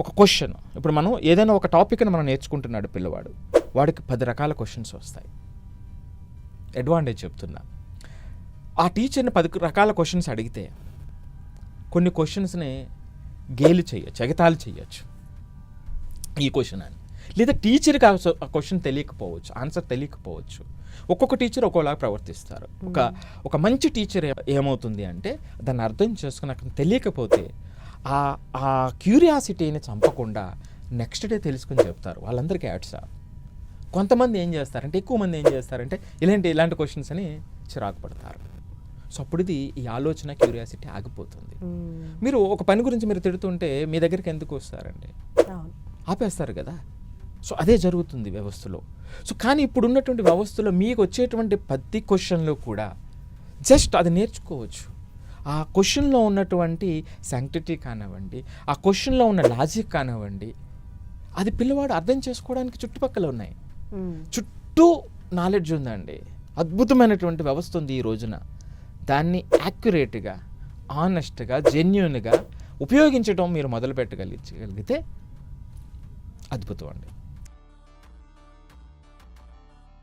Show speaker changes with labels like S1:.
S1: ఒక క్వశ్చన్ ఇప్పుడు మనం ఏదైనా ఒక టాపిక్ని మనం నేర్చుకుంటున్నాడు పిల్లవాడు వాడికి పది రకాల క్వశ్చన్స్ వస్తాయి. అడ్వాంటేజ్ చెప్తున్నా. ఆ టీచర్ని పది రకాల క్వశ్చన్స్ అడిగితే కొన్ని క్వశ్చన్స్ని గేలి చేయొచ్చు ఎగతాళి చేయొచ్చు. ఈ క్వశ్చన్ అని. లేదా టీచర్కి ఆ క్వశ్చన్ తెలియకపోవచ్చు ఆన్సర్ తెలియకపోవచ్చు. ఒక్కొక్క టీచర్ ఒక్కోలాగా ప్రవర్తిస్తారు. ఒక ఒక మంచి టీచర్ ఏమవుతుంది అంటే దాన్ని అర్థం చేసుకుని అక్కడ తెలియకపోతే ఆ ఆ క్యూరియాసిటీని చంపకుండా నెక్స్ట్ డే తెలుసుకుని చెప్తారు. వాళ్ళందరికీ యాడ్స్? కొంతమంది ఏం చేస్తారంటే ఎక్కువ మంది ఏం చేస్తారంటే ఇలాంటి ఇలాంటి క్వశ్చన్స్ అని చిరాకు పడతారు. సో అప్పుడు ఇది ఈ ఆలోచన క్యూరియాసిటీ ఆగిపోతుంది. మీరు ఒక పని గురించి మీరు తిడుతుంటే మీ దగ్గరికి ఎందుకు వస్తారండి? ఆపేస్తారు కదా. సో అదే జరుగుతుంది వ్యవస్థలో. సో కానీ ఇప్పుడు ఉన్నటువంటి వ్యవస్థలో మీకు వచ్చేటువంటి ప్రతి క్వశ్చన్లో కూడా జస్ట్ అది నేర్చుకోవచ్చు. ఆ క్వశ్చన్లో ఉన్నటువంటి శాంక్టిటీ కానివ్వండి ఆ క్వశ్చన్లో ఉన్న లాజిక్ కానివ్వండి అది పిల్లవాడు అర్థం చేసుకోవడానికి చుట్టుపక్కల ఉన్నాయి. చుట్టూ నాలెడ్జ్ ఉందండి. అద్భుతమైనటువంటి వ్యవస్థ ఉంది ఈ రోజున. దాన్ని యాక్యురేట్గా ఆనెస్ట్గా జెన్యున్గా ఉపయోగించడం మీరు మొదలు పెట్టగలిగితే అద్భుతం అండి.